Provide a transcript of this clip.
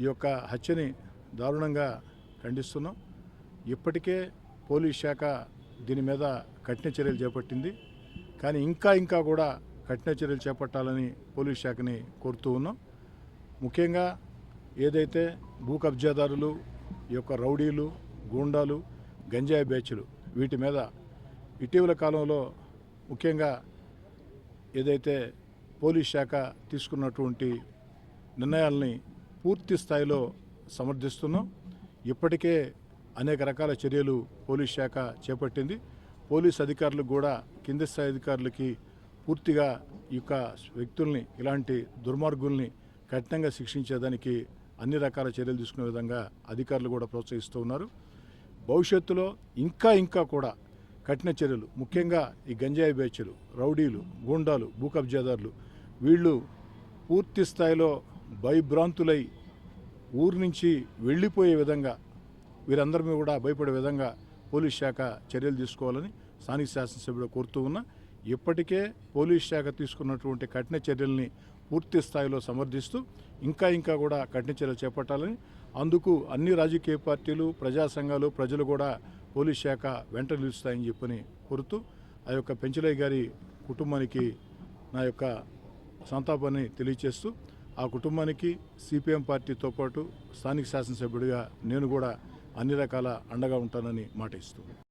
ఈ యొక్క హత్యని దారుణంగా ఖండిస్తున్నాం. ఇప్పటికే పోలీస్ శాఖ దీని మీద కఠిన చర్యలు చేపట్టింది. కానీ ఇంకా ఇంకా కూడా కఠిన చర్యలు చేపట్టాలని పోలీస్ శాఖని కోరుతూ ఉన్నాం. ముఖ్యంగా ఏదైతే భూ కబ్జాదారులు ఈ యొక్క రౌడీలు గూండాలు గంజాయి బ్యాచ్లు వీటి మీద ఇటీవల కాలంలో ముఖ్యంగా ఏదైతే పోలీస్ శాఖ తీసుకున్నటువంటి నిర్ణయాల్ని పూర్తి స్థాయిలో సమర్థిస్తున్నాం. ఇప్పటికే అనేక రకాల చర్యలు పోలీస్ శాఖ చేపట్టింది. పోలీస్ అధికారులు కూడా కింది స్థాయి అధికారులకి పూర్తిగా ఈ యొక్క వ్యక్తుల్ని ఇలాంటి దుర్మార్గుల్ని కఠినంగా శిక్షించేదానికి అన్ని రకాల చర్యలు తీసుకునే విధంగా అధికారులు కూడా ప్రోత్సహిస్తూ ఉన్నారు. భవిష్యత్తులో ఇంకా ఇంకా కూడా కఠిన చర్యలు ముఖ్యంగా ఈ గంజాయి బ్యాచ్లు రౌడీలు గూండాలు భూ కబ్జాదారులు వీళ్ళు పూర్తి స్థాయిలో భయభ్రాంతులై ఊరు నుంచి వెళ్ళిపోయే విధంగా వీరందరి కూడా భయపడే విధంగా పోలీస్ శాఖ చర్యలు తీసుకోవాలని స్థానిక శాసనసభ్యుడు కోరుతూ ఉన్నా ఇప్పటికే పోలీస్ శాఖ తీసుకున్నటువంటి కఠిన చర్యల్ని పూర్తి స్థాయిలో సమర్థిస్తూ ఇంకా ఇంకా కూడా కఠిన చర్యలు చేపట్టాలని అందుకు అన్ని రాజకీయ పార్టీలు ప్రజా సంఘాలు ప్రజలు కూడా పోలీస్ శాఖ వెంట నిలుస్తాయని చెప్పని కోరుతూ ఆ యొక్క పెంచలయ్య గారి కుటుంబానికి నా యొక్క సంతాపాన్ని తెలియచేస్తూ ఆ కుటుంబానికి సిపిఎం పార్టీతో పాటు స్థానిక శాసనసభ్యుడిగా నేను కూడా అన్ని రకాల అండగా ఉంటానని మాట ఇస్తూ